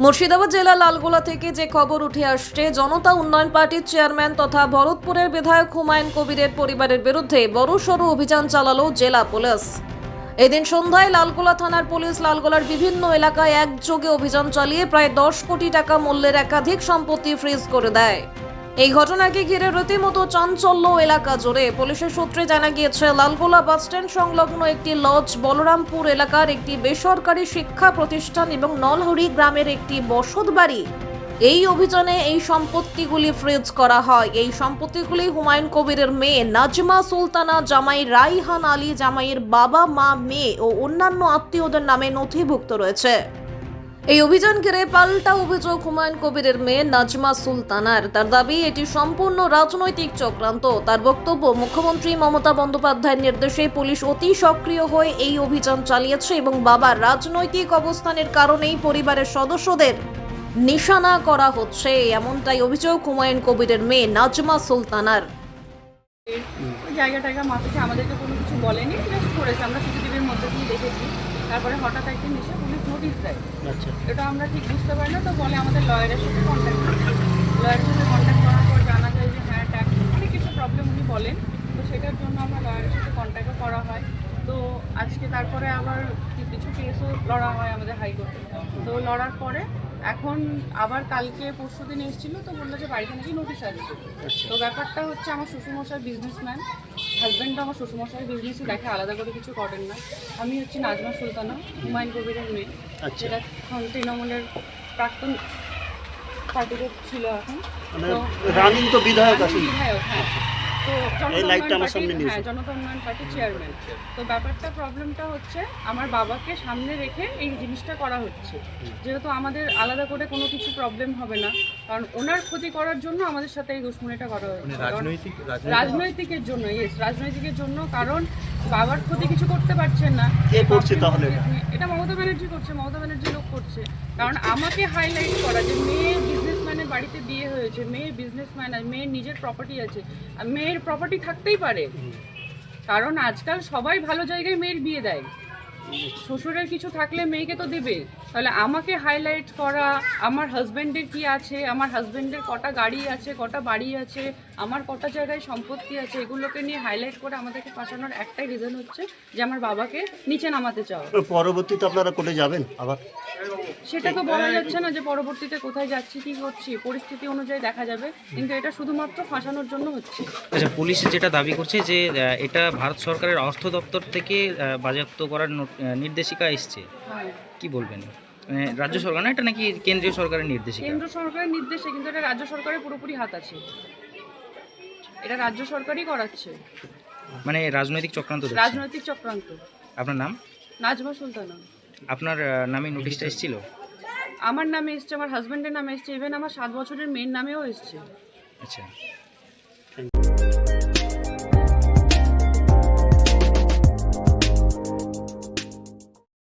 মুর্শিদাবাদ জেলা লালগোলা থেকে যে খবর উঠে আসছে, জনতা উন্নয়ন পার্টির চেয়ারম্যান তথা ভরতপুরের বিধায়ক হুমায়ুন কবিরের পরিবারের বিরুদ্ধে বড় বড়সড় অভিযান চালালো জেলা পুলিশ। এদিন সন্ধ্যায় লালগোলা থানার পুলিশ লালগোলার বিভিন্ন এলাকায় একযোগে অভিযান চালিয়ে প্রায় দশ কোটি টাকা মূল্যের একাধিক সম্পত্তি ফ্রিজ করে দেয়। এই ঘটনাকে ঘিরে রীতিমতো চাঞ্চল্য এলাকা জুড়ে। পুলিশের সূত্রে জানা গিয়েছে, লালগোলা বাসস্ট্যান্ড সংলগ্ন একটি লজ বলরামপুর এলাকার একটি বেসরকারি শিক্ষা প্রতিষ্ঠান এবং নলহরি গ্রামের একটি বসত বাড়ি। এই অভিযানে এই সম্পত্তিগুলি ফ্রিজ করা হয়। এই সম্পত্তিগুলি হুমায়ুন কবিরের মেয়ে নাজমা সুলতানা, জামাই রাইহান আলী, জামাইয়ের বাবা, মা, মেয়ে ও অন্যান্য আত্মীয়দের নামে নথিভুক্ত রয়েছে। এই অভিযান ঘিরে পাল্টা অভিযোগ হুমায়ুন কবিরের মেয়ে নাজমা সুলতানার। তার দাবি, এটি সম্পূর্ণ রাজনৈতিক চক্রান্ত। তার বক্তব্য, মুখ্যমন্ত্রী মমতা বন্দ্যোপাধ্যায়ের নির্দেশে পুলিশ অতি সক্রিয় হয়ে এই অভিযান চালিয়েছে এবং বাবার রাজনৈতিক অবস্থানের কারণেই পরিবারের সদস্যদের নিশানা করা হচ্ছে। এমনটাই অভিযোগ হুমায়ুন কবিরের মেয়ে নাজমা সুলতানার। জায়গা টায়গা আমাদেরকে কোনো কিছু বলেনি করেছে। আমরা সিসিটিভির মধ্যে দিয়ে দেখেছি। তারপরে হঠাৎ একদিন এসে পুলিশ নোটিশ দেয়। আচ্ছা। এটা আমরা ঠিক বুঝতে পারি না তো বলে আমাদের লয়ারের সাথে কন্ট্যাক্ট করতে লয়ারের সাথে কন্ট্যাক্ট করার পর জানা যায় যে হ্যাঁ ট্যাক্স অনেক কিছু প্রবলেম উনি বলেন। তো সেটার জন্য আমরা লয়ারের সাথে কন্ট্যাক্টও করা হয়। তো আজকে তারপরে আবার কিছু কেসও লড়া হয় আমাদের হাইকোর্টে তো লড়ার পরে এখন আবার কালকে পরশু দিন এসেছিল তো বলল যে বাড়িতে নাকি নোটিশ আসবে তো ব্যাপারটা হচ্ছে আমার শ্বশুরমশাই বিজনেসম্যান হাজব্যান্ড আমার শ্বশুরমশাই বিজনেসই দেখে আলাদা করে কিছু করেন না। আমি হচ্ছে নাজমা সুলতানা হুমায়ুন কবিরের মেয়ে। আচ্ছা। যেটা এখন তৃণমূলের প্রাক্তন পার্টিতে ছিল এখন। মানে তো রানিং তো বিধায়ক বিধায়ক, হ্যাঁ। এই লাইটটা আমার সামনে নিয়ে হ্যাঁ জনতা উন্নয়ন পার্টির চেয়ারম্যান তো ব্যাপারটা প্রবলেমটা হচ্ছে আমার বাবাকে সামনে রেখে এই জিনিসটা করা হচ্ছে। যেহেতু আমাদের আলাদা করে কোনো কিছু প্রবলেম হবে না কারণ ওনার ক্ষতি করার জন্য আমাদের সাথে এই দুশ্মনীটা করা হচ্ছে। কারণ- রাজনৈতিকের জন্য ইয়েস রাজনৈতিকের জন্য কারণ বাবার ক্ষতি কিছু করতে পারছেন না। কে করছে তাহলে? এটা? এটা মমতা ব্যানার্জি করছে মমতা ব্যানার্জি লোক করছে। কারণ আমাকে হাইলাইট করা যে মেয়ে বিজনেসম্যানের বাড়িতে বিয়ে হয়েছে মেয়ে বিজনেসম্যান আর মেয়ের নিজের প্রপার্টি আছে, আর মেয়ের প্রপার্টি থাকতেই পারে। কারণ আজকাল সবাই ভালো জায়গায় মেয়ের বিয়ে দেয়। শ্বশুরের কিছু থাকলে মেয়েকে তো দেবে। তাহলে আমাকে হাইলাইট করা, আমার হাজব্যান্ডের কি আছে, আমার হাজব্যান্ডের কটা গাড়ি আছে, কটা বাড়ি আছে, আমার কটা জায়গায় সম্পত্তি আছে, এগুলোকে নিয়ে হাইলাইট করে আমাদেরকে ফাঁসানোর একটাই রিজন হচ্ছে যে আমার বাবাকে নিচে নামাতে চাও পরবর্তীতে আপনারা কোর্টে যাবেন আবার? সেটা তো বলা যাচ্ছে না যে পরবর্তীতে কোথায় যাচ্ছি কি করছি পরিস্থিতি অনুযায়ী দেখা যাবে। কিন্তু এটা শুধুমাত্র ফাঁসানোর জন্য হচ্ছে। আচ্ছা পুলিশ যেটা দাবি করছে যে এটা ভারত সরকারের অর্থ দপ্তর থেকে বাজেয়াপ্ত করার নির্দেশিকা এসছে। হ্যাঁ। কি বলবেন? মানে রাজ্য সরকার না এটা নাকি কেন্দ্রীয় সরকারের নির্দেশিকা? কেন্দ্র সরকারের নির্দেশে কিন্তু এটা রাজ্য সরকারের পুরোপুরি হাত আছে। এটা রাজ্য সরকারই করাচ্ছে। মানে রাজনৈতিক চক্রান্ত। রাজনৈতিক চক্রান্ত। আপনার নাম? নাজমা সুলতানা। আপনার নামে নোটিশটা এসেছিল? আমার নামে এসছে আমার হাজব্যান্ডের নামে এসছে ইভেন আমার সাত বছরের মেয়ের নামেও এসছে। আচ্ছা।